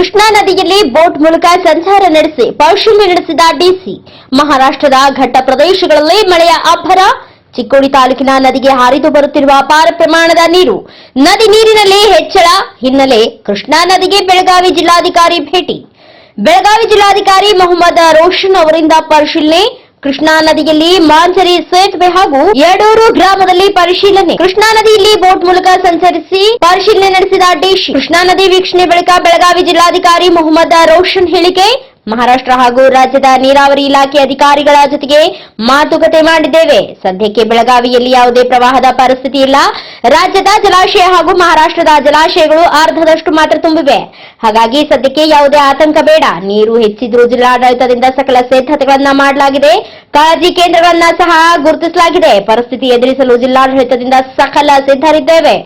ಕೃಷ್ಣಾ ನದಿಯಲ್ಲಿ ಬೋಟ್ ಮೂಲಕ ಸಂಚಾರ ನಡೆಸಿ ಪರಿಶೀಲನೆ ನಡೆಸಿದ ಡಿಸಿ. ಮಹಾರಾಷ್ಟ್ರದ ಘಟ್ಟ ಪ್ರದೇಶಗಳಲ್ಲಿ ಮಳೆಯ ಅಬ್ಬರ ಚಿಕ್ಕೋಡಿ ತಾಲೂಕಿನ ನದಿಗೆ ಹರಿದು ಬರುತ್ತಿರುವ ಅಪಾರ ಪ್ರಮಾಣದ ನೀರು. ನದಿ ನೀರಿನಲ್ಲಿ ಹೆಚ್ಚಳ. ಹಿನ್ನೆಲೆ ಕೃಷ್ಣಾ ನದಿಗೆ ಬೆಳಗಾವಿ ಜಿಲ್ಲಾಧಿಕಾರಿ ಭೇಟಿ. ಬೆಳಗಾವಿ ಜಿಲ್ಲಾಧಿಕಾರಿ ಮೊಹಮ್ಮದ್ ರೋಷನ್ ಅವರಿಂದ ಪರಿಶೀಲನೆ. ಕೃಷ್ಣಾ ನದಿಯಲ್ಲಿ ಮಾಂಜರಿ ಸೇತುವೆ ಹಾಗೂ ಯಡೂರು ಗ್ರಾಮದಲ್ಲಿ ಪರಿಶೀಲನೆ. ಕೃಷ್ಣಾ ನದಿಯಲ್ಲಿ ಬೋಟ್ ಮೂಲಕ ಸಂಚರಿಸಿ ಪರಿಶೀಲನೆ ನಡೆಸಿದ ಡಿಶಿ ಕೃಷ್ಣಾ ನದಿ ವೀಕ್ಷಣೆ ಬಳಿಕ ಬೆಳಗಾವಿ ಜಿಲ್ಲಾಧಿಕಾರಿ ಮೊಹಮ್ಮದ್ ರೋಷನ್ ಹೇಳಿಕೆ ಮಹಾರಾಷ್ಟ್ರ ಹಾಗೂ ರಾಜ್ಯದ ನೀರಾವರಿ ಇಲಾಖೆ ಅಧಿಕಾರಿಗಳ ಜೊತೆಗೆ ಮಾತುಕತೆ ಮಾಡಿದ್ದೇವೆ. ಸದ್ಯಕ್ಕೆ ಬೆಳಗಾವಿಯಲ್ಲಿ ಯಾವುದೇ ಪ್ರವಾಹದ ಪರಿಸ್ಥಿತಿ ಇಲ್ಲ. ರಾಜ್ಯದ ಜಲಾಶಯ ಹಾಗೂ ಮಹಾರಾಷ್ಟ್ರದ ಜಲಾಶಯಗಳು ಅರ್ಧದಷ್ಟು ಮಾತ್ರ ತುಂಬಿವೆ. ಹಾಗಾಗಿ ಸದ್ಯಕ್ಕೆ ಯಾವುದೇ ಆತಂಕ ಬೇಡ. ನೀರು ಹೆಚ್ಚಿದ್ರೂ ಜಿಲ್ಲಾಡಳಿತದಿಂದ ಸಕಲ ಸಿದ್ಧತೆಗಳನ್ನ ಮಾಡಲಾಗಿದೆ. ಕಾಳಜಿ ಕೇಂದ್ರಗಳನ್ನ ಸಹ ಗುರುತಿಸಲಾಗಿದೆ. ಪರಿಸ್ಥಿತಿ ಎದುರಿಸಲು ಜಿಲ್ಲಾಡಳಿತದಿಂದ ಸಕಲ ಸಿದ್ಧರಿದ್ದೇವೆ.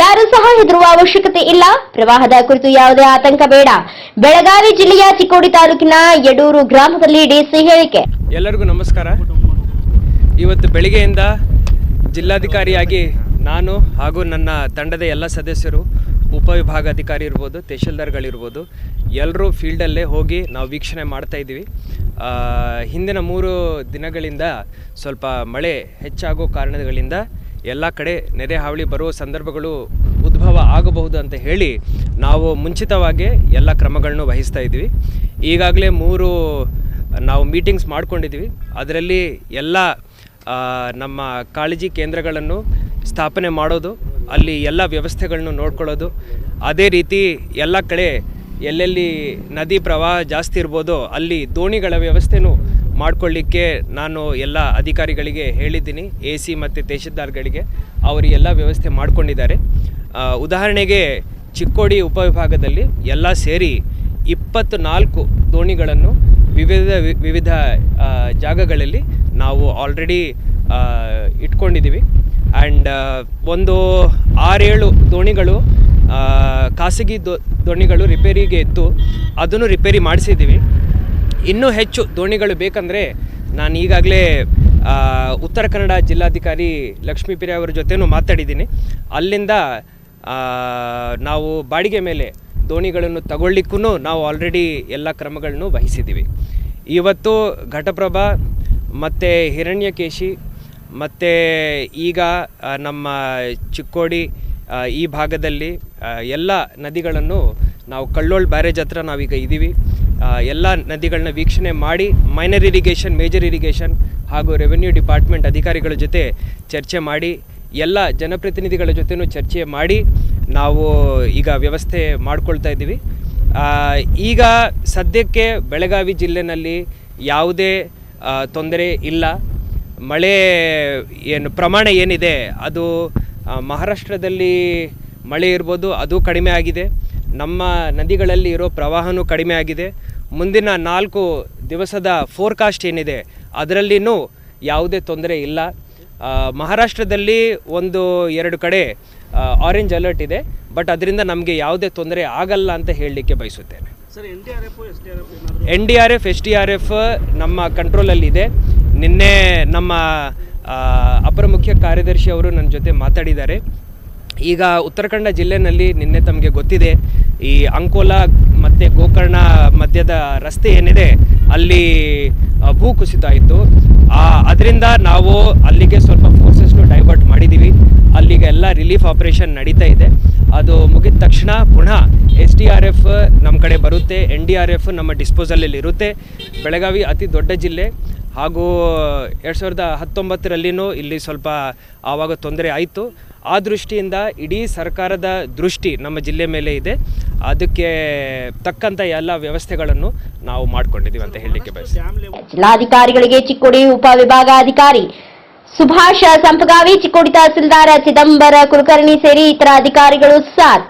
ಯಾರು ಸಹ ಹೆದರುವ ಅವಶ್ಯಕತೆ ಇಲ್ಲ. ಪ್ರವಾಹದ ಕುರಿತು ಯಾವುದೇ ಆತಂಕ ಬೇಡ. ಬೆಳಗಾವಿ ಜಿಲ್ಲೆಯ ಚಿಕ್ಕೋಡಿ ತಾಲೂಕಿನ ಯಡೂರು ಗ್ರಾಮದಲ್ಲಿ ಡಿಸಿ ಹೇಳಿಕೆ. ಎಲ್ಲರಿಗೂ ನಮಸ್ಕಾರ. ಇವತ್ತು ಬೆಳಿಗ್ಗೆಯಿಂದ ಜಿಲ್ಲಾಧಿಕಾರಿಯಾಗಿ ನಾನು ಹಾಗೂ ನನ್ನ ತಂಡದ ಎಲ್ಲ ಸದಸ್ಯರು, ಉಪವಿಭಾಗಾಧಿಕಾರಿ ಇರ್ಬೋದು, ತಹಶೀಲ್ದಾರ್ಗಳಿರ್ಬೋದು ಎಲ್ಲರೂ ಫೀಲ್ಡಲ್ಲೇ ಹೋಗಿ ನಾವು ವೀಕ್ಷಣೆ ಮಾಡ್ತಾ ಇದ್ದೀವಿ. ಹಿಂದಿನ ಮೂರು ದಿನಗಳಿಂದ ಸ್ವಲ್ಪ ಮಳೆ ಹೆಚ್ಚಾಗೋ ಕಾರಣಗಳಿಂದ ಎಲ್ಲ ಕಡೆ ನೆರೆ ಹಾವಳಿ ಬರುವ ಸಂದರ್ಭಗಳು ಉದ್ಭವ ಆಗಬಹುದು ಅಂತ ಹೇಳಿ ನಾವು ಮುಂಚಿತವಾಗಿ ಎಲ್ಲ ಕ್ರಮಗಳನ್ನು ವಹಿಸ್ತಾ ಇದ್ದೀವಿ ಈಗಾಗಲೇ ಮೂರು, ನಾವು ಮೀಟಿಂಗ್ಸ್ ಮಾಡ್ಕೊಂಡಿದ್ದೀವಿ ಅದರಲ್ಲಿ ಎಲ್ಲ ನಮ್ಮ ಕಾಳಜಿ ಕೇಂದ್ರಗಳನ್ನು ಸ್ಥಾಪನೆ ಮಾಡೋದು, ಅಲ್ಲಿ ಎಲ್ಲ ವ್ಯವಸ್ಥೆಗಳನ್ನು ನೋಡ್ಕೊಳ್ಳೋದು. ಅದೇ ರೀತಿ ಎಲ್ಲ ಕಡೆ ಎಲ್ಲೆಲ್ಲಿ ನದಿ ಪ್ರವಾಹ ಜಾಸ್ತಿ ಇರ್ಬೋದೋ ಅಲ್ಲಿ ದೋಣಿಗಳ ವ್ಯವಸ್ಥೆನೂ ಮಾಡ್ಕೊಳ್ಳಿಕ್ಕೆ ನಾನು ಎಲ್ಲ ಅಧಿಕಾರಿಗಳಿಗೆ ಹೇಳಿದ್ದೀನಿ, ಎ ಸಿ ಮತ್ತು ತಹಶೀಲ್ದಾರ್ಗಳಿಗೆ ಅವರು ಎಲ್ಲ ವ್ಯವಸ್ಥೆ ಮಾಡಿಕೊಂಡಿದ್ದಾರೆ. ಉದಾಹರಣೆಗೆ ಚಿಕ್ಕೋಡಿ ಉಪವಿಭಾಗದಲ್ಲಿ ಎಲ್ಲ ಸೇರಿ ಇಪ್ಪತ್ತು ನಾಲ್ಕು ದೋಣಿಗಳನ್ನು ವಿವಿಧ ವಿವಿಧ ಜಾಗಗಳಲ್ಲಿ ನಾವು ಆಲ್ರೆಡಿ ಇಟ್ಕೊಂಡಿದ್ದೀವಿ. ಆ್ಯಂಡ್ ಒಂದು ಆರೇಳು ದೋಣಿಗಳು ಖಾಸಗಿ ದೋ, ದೋಣಿಗಳು ರಿಪೇರಿಗೆ ಇತ್ತು. ಅದನ್ನು ರಿಪೇರಿ ಮಾಡಿಸಿದ್ದೀವಿ. ಇನ್ನೂ ಹೆಚ್ಚು ದೋಣಿಗಳು ಬೇಕಂದರೆ ನಾನು ಈಗಾಗಲೇ ಉತ್ತರ ಕನ್ನಡ ಜಿಲ್ಲಾಧಿಕಾರಿ ಲಕ್ಷ್ಮೀಪ್ರಿಯ ಅವರ ಜೊತೆನೂ ಮಾತಾಡಿದ್ದೀನಿ. ಅಲ್ಲಿಂದ ನಾವು ಬಾಡಿಗೆ ಮೇಲೆ ದೋಣಿಗಳನ್ನು ತಗೊಳ್ಳಿಕ್ಕೂ ನಾವು ಆಲ್ರೆಡಿ ಎಲ್ಲ ಕ್ರಮಗಳನ್ನು ವಹಿಸಿದ್ದೀವಿ. ಇವತ್ತು ಘಟಪ್ರಭಾ, ಮತ್ತು ಹಿರಣ್ಯಕೇಶಿ, ಮತ್ತು ಈಗ ನಮ್ಮ ಚಿಕ್ಕೋಡಿ ಈ ಭಾಗದಲ್ಲಿ ಎಲ್ಲ ನದಿಗಳನ್ನು ನಾವು ಕಳ್ಳೋಳ್ ಬ್ಯಾರೇಜ್ ಹತ್ರ ನಾವೀಗ ಇದ್ದೀವಿ ಎಲ್ಲ ನದಿಗಳನ್ನ ವೀಕ್ಷಣೆ ಮಾಡಿ ಮೈನರ್ ಇರಿಗೇಷನ್ ಮೇಜರ್ ಇರಿಗೇಷನ್ ಹಾಗೂ ರೆವೆನ್ಯೂ ಡಿಪಾರ್ಟ್ಮೆಂಟ್ ಅಧಿಕಾರಿಗಳ ಜೊತೆ ಚರ್ಚೆ ಮಾಡಿ, ಎಲ್ಲ ಜನಪ್ರತಿನಿಧಿಗಳ ಜೊತೆನೂ ಚರ್ಚೆ ಮಾಡಿ ನಾವು ಈಗ ವ್ಯವಸ್ಥೆ ಮಾಡ್ಕೊಳ್ತಾ ಇದ್ದೀವಿ. ಈಗ ಸದ್ಯಕ್ಕೆ ಬೆಳಗಾವಿ ಜಿಲ್ಲೆನಲ್ಲಿ ಯಾವುದೇ ತೊಂದರೆ ಇಲ್ಲ. ಮಳೆ ಏನು, ಪ್ರಮಾಣ ಏನಿದೆ, ಅದು ಮಹಾರಾಷ್ಟ್ರದಲ್ಲಿ ಮಳೆ ಇರ್ಬೋದು, ಅದು ಕಡಿಮೆ ಆಗಿದೆ. ನಮ್ಮ ನದಿಗಳಲ್ಲಿ ಇರೋ ಪ್ರವಾಹನೂ ಕಡಿಮೆ ಆಗಿದೆ. ಮುಂದಿನ ನಾಲ್ಕು ದಿವಸದ ಫೋರ್ಕಾಸ್ಟ್ ಏನಿದೆ ಅದರಲ್ಲಿನೂ ಯಾವುದೇ ತೊಂದರೆ ಇಲ್ಲ. ಮಹಾರಾಷ್ಟ್ರದಲ್ಲಿ ಒಂದು ಎರಡು ಕಡೆ ಆರೆಂಜ್ ಅಲರ್ಟ್ ಇದೆ ಬಟ್ ಅದರಿಂದ ನಮಗೆ ಯಾವುದೇ ತೊಂದರೆ ಆಗಲ್ಲ ಅಂತ ಹೇಳಲಿಕ್ಕೆ ಬಯಸುತ್ತೇನೆ. Sir N D R F S D R F ಏನಾದರೂ N D R F S D R F ನಮ್ಮ ಕಂಟ್ರೋಲಲ್ಲಿದೆ ನಿನ್ನೆ ನಮ್ಮ ಅಪರ ಮುಖ್ಯ ಕಾರ್ಯದರ್ಶಿ ಅವರು ನನ್ನ ಜೊತೆ ಮಾತಾಡಿದ್ದಾರೆ. ಈಗ ಉತ್ತರಾಖಂಡ ಜಿಲ್ಲೆಯಲ್ಲಿ ಜಿಲ್ಲೆನಲ್ಲಿ ನಿನ್ನೆ ತಮಗೆ ಗೊತ್ತಿದೆ ಈ ಅಂಕೋಲಾ ಮತ್ತು ಗೋಕರ್ಣ ಮಧ್ಯದ ರಸ್ತೆ ಏನಿದೆ, ಅಲ್ಲಿ ಭೂ ಕುಸಿತ ಆಯಿತು ಅದರಿಂದ ನಾವು ಅಲ್ಲಿಗೆ ಸ್ವಲ್ಪ ಫೋರ್ಸಸ್ನು ಡೈವರ್ಟ್ ಮಾಡಿದ್ದೀವಿ ಅಲ್ಲಿಗೆ ಎಲ್ಲ ರಿಲೀಫ್ ಆಪರೇಷನ್ ನಡೀತಾ ಇದೆ. ಅದು ಮುಗಿದ ತಕ್ಷಣ ಪುನಃ ಎಸ್ ಡಿ ಆರ್ ಎಫ್ ನಮ್ಮ ಕಡೆ ಬರುತ್ತೆ. ಎನ್ ಡಿ ಆರ್ ಎಫ್ ನಮ್ಮ ಡಿಸ್ಪೋಸಲಲ್ಲಿ ಇರುತ್ತೆ. ಬೆಳಗಾವಿ ಅತಿ ದೊಡ್ಡ ಜಿಲ್ಲೆ. ಹಾಗೂ, ಎರಡು ಸಾವಿರದ ಹತ್ತೊಂಬತ್ತರಲ್ಲಿನೂ ಇಲ್ಲಿ ಸ್ವಲ್ಪ ಆವಾಗ ತೊಂದರೆ ಆಯಿತು. ಆ ದೃಷ್ಟಿಯಿಂದ ಇಡೀ ಸರ್ಕಾರದ ದೃಷ್ಟಿ ನಮ್ಮ ಜಿಲ್ಲೆ ಮೇಲೆ ಇದೆ. ಅದಕ್ಕೆ ತಕ್ಕಂಥ ಎಲ್ಲ ವ್ಯವಸ್ಥೆಗಳನ್ನು ನಾವು ಮಾಡ್ಕೊಂಡಿದ್ದೀವಿ ಅಂತ ಹೇಳಲಿಕ್ಕೆ ಜಿಲ್ಲಾಧಿಕಾರಿಗಳಿಗೆ ಚಿಕ್ಕೋಡಿ ಉಪವಿಭಾಗಾಧಿಕಾರಿ ಸುಭಾಷ ಸಂಪಗಾವಿ ಚಿಕ್ಕೋಡಿ ತಹಸೀಲ್ದಾರ್ ಚಿದಂಬರ ಕುಲಕರ್ಣಿ ಸೇರಿ ಇತರ ಅಧಿಕಾರಿಗಳು ಸಾಥ್.